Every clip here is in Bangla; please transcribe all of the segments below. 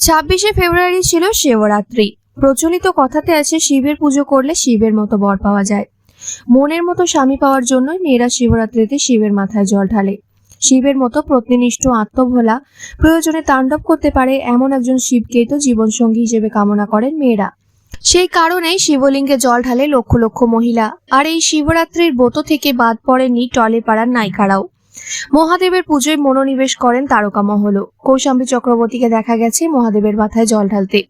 ছাব্বিশে ফেব্রুয়ারি ছিল শিবরাত্রি। প্রচলিত কথাতে আছে, শিবের পুজো করলে শিবের মতো বর পাওয়া যায়। মনের মতো স্বামী পাওয়ার জন্যই মেয়েরা শিবরাত্রিতে শিবের মাথায় জল ঢালে। শিবের মতো প্রতিনিষ্ঠ আত্মভোলা প্রয়োজনে তাণ্ডব করতে পারে এমন একজন শিবকেই তো জীবনসঙ্গী হিসেবে কামনা করেন মেয়েরা। সেই কারণেই শিবলিঙ্গে জল ঢালে লক্ষ লক্ষ মহিলা। আর এই শিবরাত্রির ব্রত থেকে বাদ পড়েনি টলে পাড়ার নায়িকারাও। মহাদেবের পুজোয় মনোনিবেশ করেন তারকা মহল। কৌশাম্বী চক্রবর্তীকে দেখা গেছে মহাদেবের মাথায় জল ঢালতে।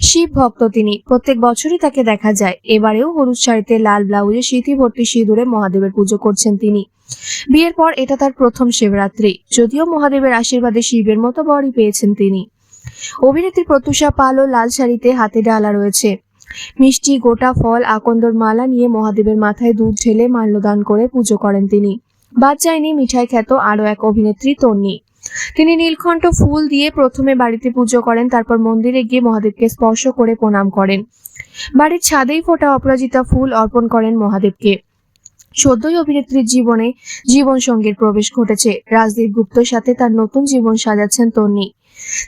শিব ভক্ত তিনি। প্রত্যেক বছরই তাকে দেখা যায়। এবারেও হলুদ শাড়িতে লাল ব্লাউজে স্মৃতি ভর্তি সিঁদুরে মহাদেবের পুজো করছেন তিনি। বিয়ের পর এটা তার প্রথম শিবরাত্রি। যদিও মহাদেবের আশীর্বাদে শিবের মতো বরই পেয়েছেন তিনি। অভিনেত্রী প্রত্যুষা পালও লাল শাড়িতে হাতে ডালা রয়েছে। মিষ্টি, গোটা ফল, আকন্দর মালা নিয়ে মহাদেবের মাথায় দুধ ঢেলে মাল্যদান করে পুজো করেন তিনি। বাদ যায়নি মিঠাই খ্যাত আরও এক অভিনেত্রী তন্নি। তিনি নীলকণ্ঠ ফুল দিয়ে প্রথমে বাড়িতে পুজো করেন, তারপর মন্দিরে গিয়ে মহাদেবকে স্পর্শ করে প্রণাম করেন। বাড়ির ছাদেই ফোটা অপরাজিতা ফুল অর্পণ করেন মহাদেবকে। সদ্যই অভিনেত্রীর জীবনে জীবন সঙ্গীর প্রবেশ ঘটেছে। রাজদীপ গুপ্তর সাথে তার নতুন জীবন সাজাচ্ছেন তন্নি।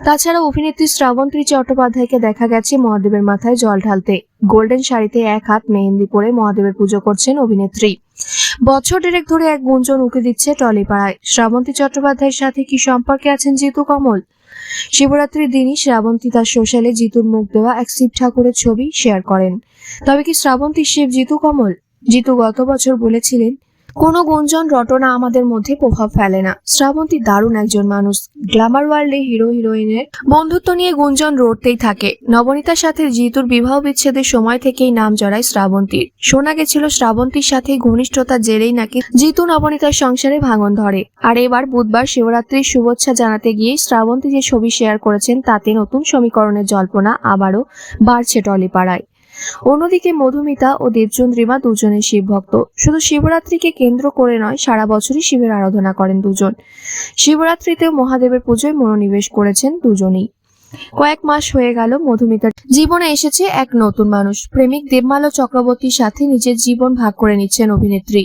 তাছাড়া অভিনেত্রী শ্রাবন্তী চট্টোপাধ্যায়কে দেখা গেছে মহাদেবের মাথায় জল ঢালতে। গোল্ডেন শাড়িতে এক হাত মেহেন্দি পরে মহাদেবের পুজো করছেন অভিনেত্রী। বছর দেড়েক ধরে এক গুঞ্জন উকে দিচ্ছে টলিপাড়ায়। শ্রাবন্তী চট্টোপাধ্যায়ের সাথে কি সম্পর্কে আছেন জিতু কমল? শিবরাত্রির দিনই শ্রাবন্তী তার সোশ্যালে জিতুর মুখ দেওয়া এক শিব ঠাকুরের ছবি শেয়ার করেন। তবে কি শ্রাবন্তী শিব জিতু কমল? জিতু গত বছর বলেছিলেন কোনো গুঞ্জন, রটনা আমাদের মধ্যে প্রভাব ফেলে না। শ্রাবন্তী দারুণ একজন মানুষ। গ্ল্যামার ওয়ার্ল্ডে হিরো, হিরোইনের বন্ধুত্ব নিয়ে গুঞ্জন রটতেই থাকে। নবনীতার সাথে জিতুর বিবাহ বিচ্ছেদের সময় থেকেই নাম জড়ায় শ্রাবন্তীর। শোনা গেছিল শ্রাবন্তীর সাথে ঘনিষ্ঠতার জেরেই নাকি জিতু নবনীতার সংসারে ভাঙন ধরে। আর এবার বুধবার শিবরাত্রির শুভেচ্ছা জানাতে গিয়ে শ্রাবন্তী যে ছবি শেয়ার করেছেন, তাতে নতুন সমীকরণের জল্পনা আবারও বাড়ছে টলিপাড়ায়। অন্যদিকে মধুমিতা ও দেবচন্দ্রিমা দুজনের শিব ভক্ত শুধু শিবরাত্রিকে কেন্দ্র করে নয়, সারা বছরই শিবের আরাধনা করেন দুজন। শিবরাত্রিতেও মহাদেবের পুজোয় মনোনিবেশ করেছেন দুজনেই। কয়েক মাস হয়ে গেল মধুমিতার জীবনে এসেছে এক নতুন মানুষ। প্রেমিক দেবমালো চক্রবর্তীর সাথে নিজের জীবন ভাগ করে নিচ্ছেন অভিনেত্রী।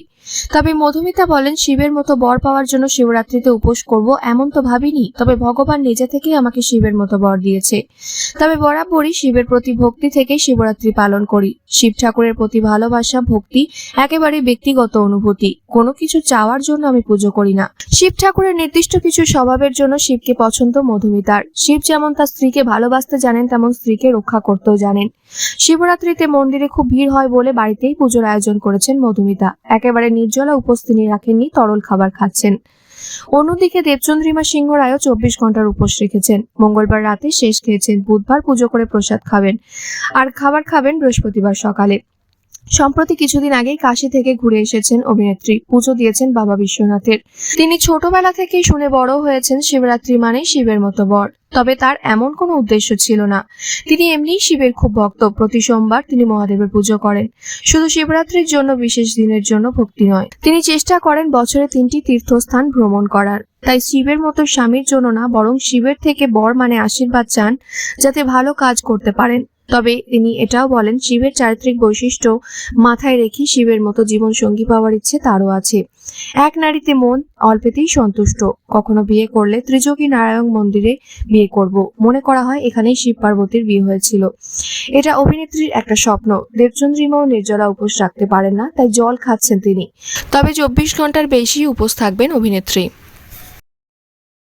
তবে মধুমিতা বলেন, শিবের মতো বর পাওয়ার জন্য শিবরাত্রিতে উপোস করব এমন তো ভাবিনি, তবে ভগবান নিজে থেকেই আমাকে শিবের মতো বর দিয়েছে। তবে বরাবরই শিবের প্রতি ভক্তি থেকে শিবরাত্রি পালন করি। শিব ঠাকুরের প্রতি ভালোবাসা, ভক্তি, একেবারে ব্যক্তিগত অনুভূতি, কোনো কিছু চাওয়ার জন্য আমি পুজো করি না। শিব ঠাকুরের নির্দিষ্ট কিছু স্বভাবের জন্য শিবকে পছন্দ মধুমিতার। শিব যেমন তার স্ত্রীকে ভালোবাসতে জানেন, তেমন স্ত্রীকে রক্ষা করতেও জানেন। শিবরাত্রিতে মন্দিরে খুব ভিড় হয় বলে বাড়িতেই পুজোর আয়োজন করেছেন মধুমিতা। একেবারে নির্জলা উপস্থিতি রাখেননি, তরল খাবার খাচ্ছেন। অন্যদিকে দেবচন্দ্রিমা সিংহ রায়ও চব্বিশ ঘণ্টার উপোস রেখেছেন। মঙ্গলবার রাতে শেষ খেয়েছেন, বুধবার পুজো করে প্রসাদ খাবেন। আর খাবার খাবেন বৃহস্পতিবার সকালে। সম্প্রতি কিছুদিন আগেই কাশি থেকে ঘুরে এসেছেন অভিনেত্রী। পুজো দিয়েছেন বাবা বিশ্বনাথের। তিনি ছোটবেলা থেকেই শুনে বড় হয়েছেন শিবরাত্রি মানে শিবের মতো বর। তবে তার এমন কোনো উদ্দেশ্য ছিল না। তিনি এমনি শিবের খুব ভক্ত। প্রতি সোমবার তিনি মহাদেবের পুজো করেন। শুধু শিবরাত্রির জন্য, বিশেষ দিনের জন্য ভক্তি নয়। তিনি চেষ্টা করেন বছরে তিনটি তীর্থস্থান ভ্রমণ করার। তাই শিবের মতো স্বামীর জন্য না, বরং শিবের থেকে বর মানে আশীর্বাদ চান, যাতে ভালো কাজ করতে পারেন। তবে তিনি এটাও বলেন, শিবের চারিত্রিক বৈশিষ্ট্য মাথায় রেখে শিবের মতো জীবন সঙ্গী পাওয়ার ইচ্ছে তারও আছে। এক নারীতে মন অল্পেতেই সন্তুষ্ট। কখনো বিয়ে করলে ত্রিযোগী নারায়ণ মন্দিরে বিয়ে করব। মনে করা হয় এখানেই শিব পার্বতীর বিয়ে হয়েছিল। এটা অভিনেত্রীর একটা স্বপ্ন। দেবচন্দ্রিমাও নির্জলা উপোস রাখতে পারেন না, তাই জল খাচ্ছেন তিনি। তবে চব্বিশ ঘণ্টার বেশি উপোস থাকবেন অভিনেত্রী।